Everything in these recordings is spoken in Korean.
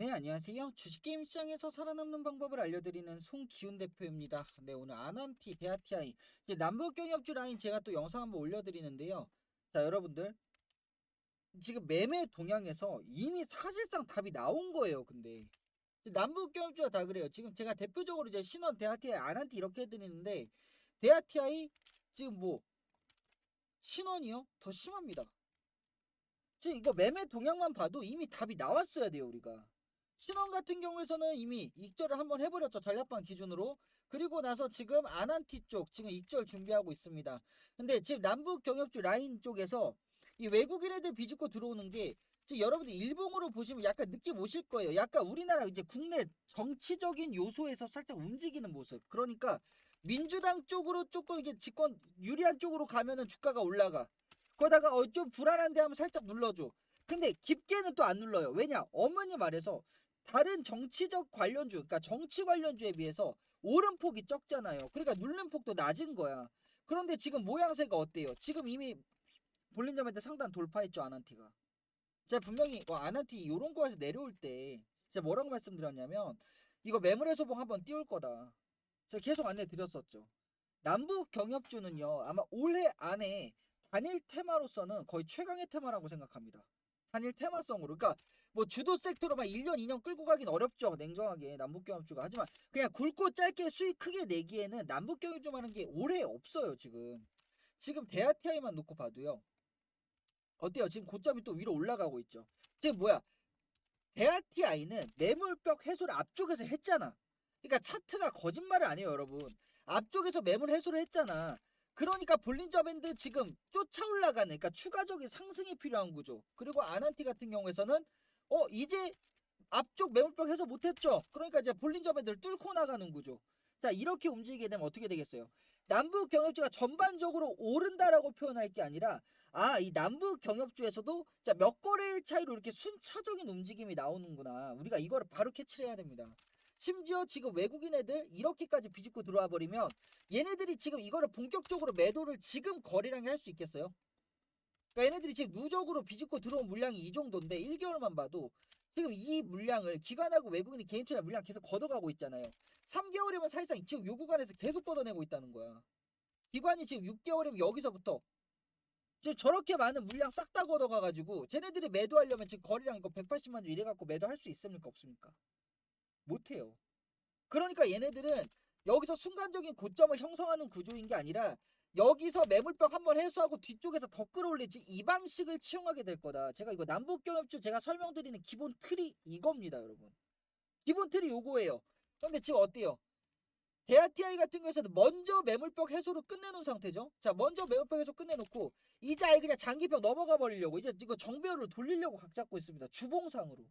네, 안녕하세요. 주식게임 시장에서 살아남는 방법을 알려드리는 송기훈 대표입니다. 네, 오늘 아난티, 데아티아이, 이제 남북경협주 라인 제가 또 영상 한번 올려드리는데요. 자, 여러분들. 지금 매매 동향에서 이미 사실상 답이 나온 거예요, 근데. 남북경협주가 다 그래요. 지금 제가 대표적으로 이제 신원, 데아티아이, 아난티 이렇게 해드리는데, 데아티아이, 지금 뭐, 신원이요? 더 심합니다. 지금 이거 매매 동향만 봐도 이미 답이 나왔어야 돼요, 우리가. 신원 같은 경우에서는 이미 익절을 한번 해버렸죠. 전략방 기준으로. 그리고 나서 지금 아난티 쪽 지금 익절 준비하고 있습니다. 근데 지금 남북 경협주 라인 쪽에서 이 외국인 애들 비집고 들어오는 게 지금 여러분들 일봉으로 보시면 약간 느낌 오실 거예요. 약간 우리나라 이제 국내 정치적인 요소에서 살짝 움직이는 모습. 그러니까 민주당 쪽으로 조금 이게 집권 유리한 쪽으로 가면은 주가가 올라가. 거다가 어 좀 불안한데 하면 살짝 눌러줘. 근데 깊게는 또 안 눌러요. 왜냐? 어머니 말해서 다른 정치적 관련주, 그러니까 정치 관련주에 비해서 오름폭이 적잖아요. 그러니까 누른 폭도 낮은 거야. 그런데 지금 모양새가 어때요? 지금 이미 볼린저한테 상단 돌파했죠 아난티가. 제가 분명히 와, 아난티 요런 거에서 내려올 때 제가 뭐라고 말씀드렸냐면 이거 매물에서봉 한번 띄울 거다. 제가 계속 안내 드렸었죠. 남북 경협주는요 아마 올해 안에 단일 테마로서는 거의 최강의 테마라고 생각합니다. 단일 테마성으로. 그러니까 뭐 주도 섹터로만 1년, 2년 끌고 가긴 어렵죠. 냉정하게 남북경협주가. 하지만 그냥 굵고 짧게 수익 크게 내기에는 남북경협주 하는 게 올해 없어요, 지금. 지금 대아티아이만 놓고 봐도요. 어때요? 지금 고점이 또 위로 올라가고 있죠. 지금 뭐야? 대아티아이는 매물벽 해소를 앞쪽에서 했잖아. 그러니까 차트가 거짓말을 안 해요, 여러분. 앞쪽에서 매물 해소를 했잖아. 그러니까 볼린저 밴드 지금 쫓아 올라가는 그러니까 추가적인 상승이 필요한 구조. 그리고 아난티 같은 경우에서는 어 이제 앞쪽 매물벽 해소 못했죠. 그러니까 이제 볼린저 밴드를 뚫고 나가는 구조. 자 이렇게 움직이게 되면 어떻게 되겠어요? 남북 경협주가 전반적으로 오른다라고 표현할 게 아니라 아 이 남북 경협주에서도 자몇 거래일 차이로 이렇게 순차적인 움직임이 나오는구나. 우리가 이거를 바로 캐치를 해야 됩니다. 심지어 지금 외국인 애들 이렇게까지 비집고 들어와 버리면 얘네들이 지금 이거를 본격적으로 매도를 지금 거래량이 할 수 있겠어요? 그러니까 얘네들이 지금 누적으로 비집고 들어온 물량이 이 정도인데 1개월만 봐도 지금 이 물량을 기관하고 외국인이 개인 투자 물량 계속 걷어가고 있잖아요. 3개월이면 사실상 지금 요 구간에서 계속 걷어내고 있다는 거야. 기관이 지금 6개월이면 여기서부터 지금 저렇게 많은 물량 싹 다 걷어가가지고 쟤네들이 매도하려면 지금 거래량 이거 180만 주 이래갖고 매도할 수 있습니까 없습니까? 못해요. 그러니까 얘네들은 여기서 순간적인 고점을 형성하는 구조인 게 아니라 여기서 매물벽 한번 해소하고 뒤쪽에서 더 끌어올리지 이 방식을 채용하게 될 거다. 제가 이거 남북경협주 제가 설명드리는 기본 틀이 이겁니다, 여러분. 기본 틀이 요거예요. 근데 지금 어때요? 대아티아이 같은 경우에서는 먼저 매물벽 해소를 끝내놓은 상태죠. 자, 먼저 매물벽 해소 끝내놓고 이제 아예 그냥 장기벽 넘어가 버리려고 이제 이거 정배열로 돌리려고 각 잡고 있습니다. 주봉상으로.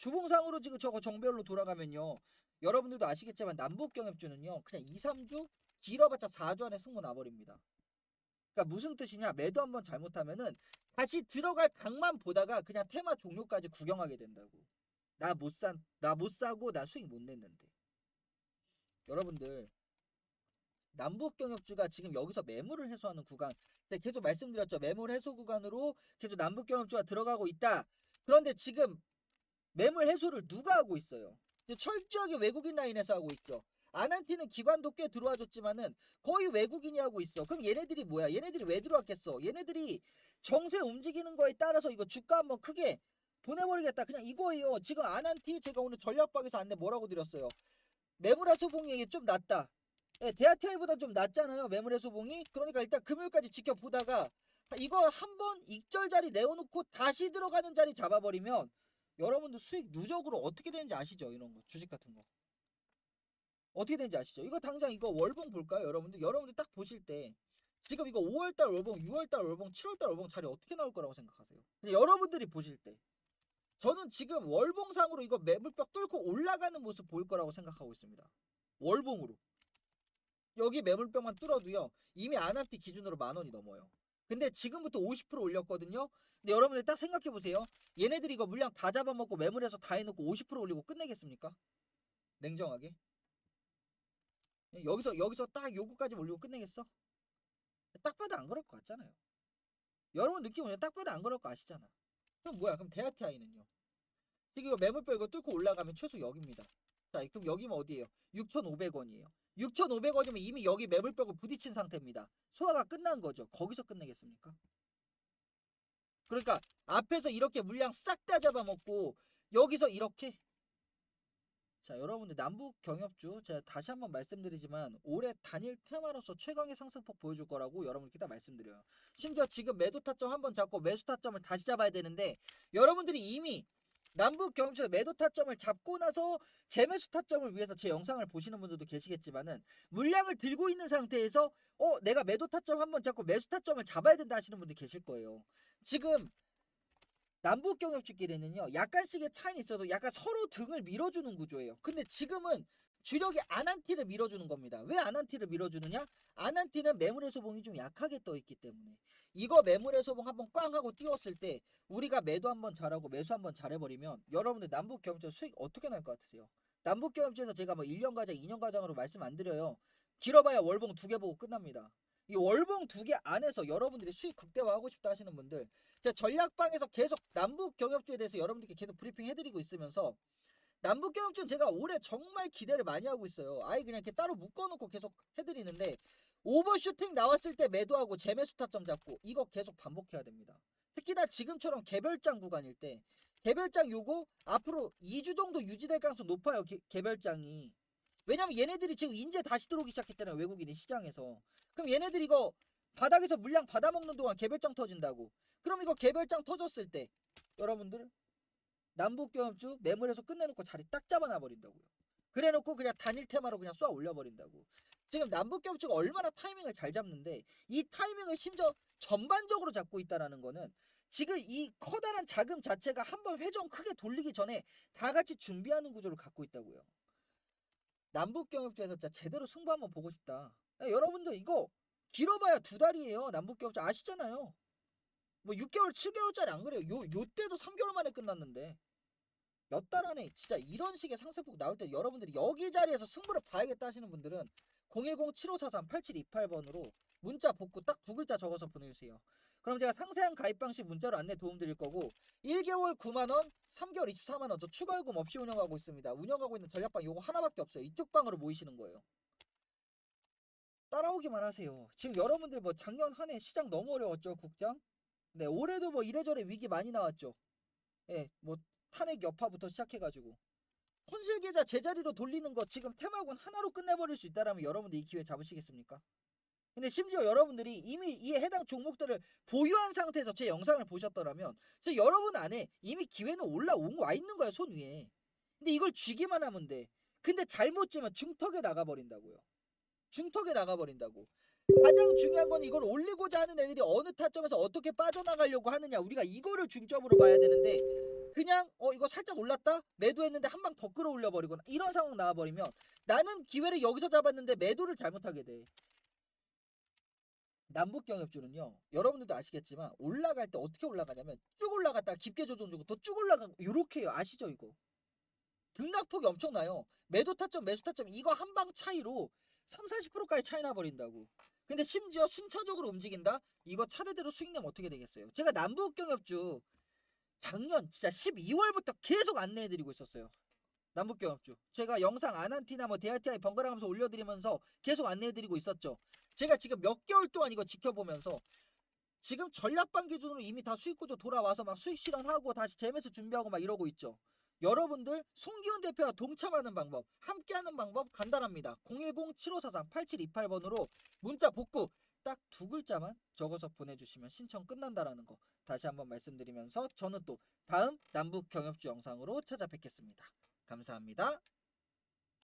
주봉상으로 지금 저거 정배열로 돌아가면요. 여러분들도 아시겠지만 남북 경협주는요. 그냥 2, 3주 길어봤자 4주 안에 승부 나버립니다. 그러니까 무슨 뜻이냐? 매도 한번 잘못하면은 다시 들어갈 각만 보다가 그냥 테마 종료까지 구경하게 된다고. 나 못 산, 나 못 사고 나 수익 못 냈는데. 여러분들 남북 경협주가 지금 여기서 매물을 해소하는 구간 제가 계속 말씀드렸죠. 매물 해소 구간으로 계속 남북 경협주가 들어가고 있다. 그런데 지금 매물 해소를 누가 하고 있어요? 철저하게 외국인 라인에서 하고 있죠. 아난티는 기관도 꽤 들어와 줬지만은 거의 외국인이 하고 있어. 그럼 얘네들이 뭐야? 얘네들이 왜 들어왔겠어? 얘네들이 정세 움직이는 거에 따라서 이거 주가 한번 크게 보내버리겠다. 그냥 이거예요. 지금 아난티 제가 오늘 전략방에서 안내 뭐라고 드렸어요? 매물화 소봉이 좀 낮다. 예, 대하티아이보다 좀 낮잖아요. 매물화 소봉이. 그러니까 일단 금요일까지 지켜보다가 이거 한번 익절 자리 내어놓고 다시 들어가는 자리 잡아버리면 여러분들 수익 누적으로 어떻게 되는지 아시죠? 이런 거 주식 같은 거 어떻게 되는지 아시죠? 이거 당장 이거 월봉 볼까요, 여러분들? 여러분들 딱 보실 때 지금 이거 5월달 월봉, 6월달 월봉, 7월달 월봉 자리 어떻게 나올 거라고 생각하세요? 여러분들이 보실 때 저는 지금 월봉상으로 이거 매물벽 뚫고 올라가는 모습 보일 거라고 생각하고 있습니다. 월봉으로 여기 매물벽만 뚫어도요 이미 아난티 기준으로 만 원이 넘어요. 근데 지금부터 50% 올렸거든요. 근데 여러분들 딱 생각해 보세요. 얘네들이 이거 물량 다 잡아먹고 매물에서 다 해놓고 50% 올리고 끝내겠습니까? 냉정하게. 여기서 여기서 딱 요거까지 올리고 끝내겠어? 딱 봐도 안 그럴 것 같잖아요. 여러분 느낌 오냐? 딱 봐도 안 그럴 거 아시잖아. 그럼 뭐야? 그럼 대아티아이는요? 지금 이거 매물표 이거 뚫고 올라가면 최소 여기입니다. 자, 그럼 여기면 어디예요? 6,500원이에요. 6,500원이면 이미 여기 매물벽을 부딪힌 상태입니다. 소화가 끝난 거죠. 거기서 끝내겠습니까? 그러니까 앞에서 이렇게 물량 싹 다 잡아먹고 여기서 이렇게 자 여러분들 남북 경협주 제가 다시 한번 말씀드리지만 올해 단일 테마로서 최강의 상승폭 보여줄 거라고 여러분께 다 말씀드려요. 심지어 지금 매도 타점 한번 잡고 매수 타점을 다시 잡아야 되는데 여러분들이 이미 남북 경협주에서 매도 타점을 잡고 나서 재매수 타점을 위해서 제 영상을 보시는 분들도 계시겠지만은 물량을 들고 있는 상태에서 어 내가 매도 타점 한번 잡고 매수 타점을 잡아야 된다 하시는 분들 계실 거예요. 지금 남북 경협주끼리는요 약간씩의 차이는 있어도 약간 서로 등을 밀어주는 구조예요. 근데 지금은 주력이 아난티를 밀어주는 겁니다. 왜 아난티를 밀어주느냐? 아난티는 매물의 소봉이 좀 약하게 떠 있기 때문에 이거 매물의 소봉 한번 꽝 하고 띄웠을 때 우리가 매도 한번 잘하고 매수 한번 잘해버리면 여러분들 남북 경협주 수익 어떻게 날 것 같으세요? 남북 경협주에서 제가 뭐 1년 과정, 2년 과정으로 말씀 안 드려요. 길어봐야 월봉 두 개 보고 끝납니다. 이 월봉 두 개 안에서 여러분들이 수익 극대화하고 싶다 하시는 분들 제가 전략방에서 계속 남북 경협주에 대해서 여러분들께 계속 브리핑 해드리고 있으면서 남북 경협주는 제가 올해 정말 기대를 많이 하고 있어요. 아예 그냥 이렇게 따로 묶어놓고 계속 해드리는데 오버슈팅 나왔을 때 매도하고 재매수 타점 잡고 이거 계속 반복해야 됩니다. 특히나 지금처럼 개별장 구간일 때 개별장 요거 앞으로 2주 정도 유지될 가능성 높아요. 개, 개별장이. 왜냐면 얘네들이 지금 인제 다시 들어오기 시작했잖아요. 외국인이 시장에서. 그럼 얘네들 이거 바닥에서 물량 받아먹는 동안 개별장 터진다고. 그럼 이거 개별장 터졌을 때 여러분들 남북경협주 매물에서 끝내놓고 자리 딱 잡아놔 버린다고요. 그래놓고 그냥 단일 테마로 그냥 쏘아 올려버린다고. 지금 남북경협주가 얼마나 타이밍을 잘 잡는데 이 타이밍을 심지어 전반적으로 잡고 있다라는 거는 지금 이 커다란 자금 자체가 한번 회전 크게 돌리기 전에 다 같이 준비하는 구조를 갖고 있다고요. 남북경협주에서 제대로 승부 한번 보고 싶다. 야, 여러분들 이거 길어봐야 두 달이에요. 남북경협주 아시잖아요. 뭐 6개월, 7개월짜리 안 그래요. 요, 요 때도 3개월 만에 끝났는데 몇 달 안에 진짜 이런 식의 상승폭 나올 때 여러분들이 여기 자리에서 승부를 봐야겠다 하시는 분들은 010-7543-8728번으로 문자 복구 딱 두 글자 적어서 보내주세요. 그럼 제가 상세한 가입 방식 문자로 안내 도움 드릴 거고 1개월 9만원, 3개월 24만원 저 추가 요금 없이 운영하고 있습니다. 운영하고 있는 전략방 요거 하나밖에 없어요. 이쪽 방으로 모이시는 거예요. 따라오기만 하세요. 지금 여러분들 뭐 작년 한 해 시장 너무 어려웠죠, 국장? 네, 올해도 뭐 이래저래 위기 많이 나왔죠. 예, 뭐 탄핵 여파부터 시작해가지고 손실 계좌 제자리로 돌리는 거 지금 테마군 하나로 끝내버릴 수 있다라면 여러분들 이 기회 잡으시겠습니까? 근데 심지어 여러분들이 이미 이에 해당 종목들을 보유한 상태에서 제 영상을 보셨더라면 저 여러분 안에 이미 기회는 올라온 와 있는 거야 손 위에. 근데 이걸 쥐기만 하면 돼. 근데 잘못 쥐면 중턱에 나가버린다고요. 중턱에 나가버린다고. 가장 중요한 건 이걸 올리고자 하는 애들이 어느 타점에서 어떻게 빠져나가려고 하느냐. 우리가 이거를 중점으로 봐야 되는데 그냥 어 이거 살짝 올랐다? 매도했는데 한 방 더 끌어올려 버리거나 이런 상황 나와버리면 나는 기회를 여기서 잡았는데 매도를 잘못하게 돼. 남북 경협주는요 여러분들도 아시겠지만 올라갈 때 어떻게 올라가냐면 쭉 올라갔다가 깊게 조정 주고 또쭉 올라가고 요렇게 해요. 아시죠 이거? 등락폭이 엄청나요. 매도 타점 매수 타점 이거 한 방 차이로 3, 40%까지 차이 나버린다고 근데 심지어 순차적으로 움직인다? 이거 차례대로 수익 내면 어떻게 되겠어요? 제가 남북경협주 작년 진짜 12월부터 계속 안내해드리고 있었어요. 남북경협주. 제가 영상 아난티나 뭐 DRTI 번갈아가면서 올려드리면서 계속 안내해드리고 있었죠. 제가 지금 몇 개월 동안 이거 지켜보면서 지금 전략반 기준으로 이미 다 수익구조 돌아와서 막 수익 실현하고 다시 재매수 준비하고 막 이러고 있죠. 여러분들 송기훈 대표와 동참하는 방법, 함께하는 방법 간단합니다. 010-7543-8728번으로 문자 복구 딱 두 글자만 적어서 보내주시면 신청 끝난다라는 거 다시 한번 말씀드리면서 저는 또 다음 남북 경협주 영상으로 찾아뵙겠습니다. 감사합니다.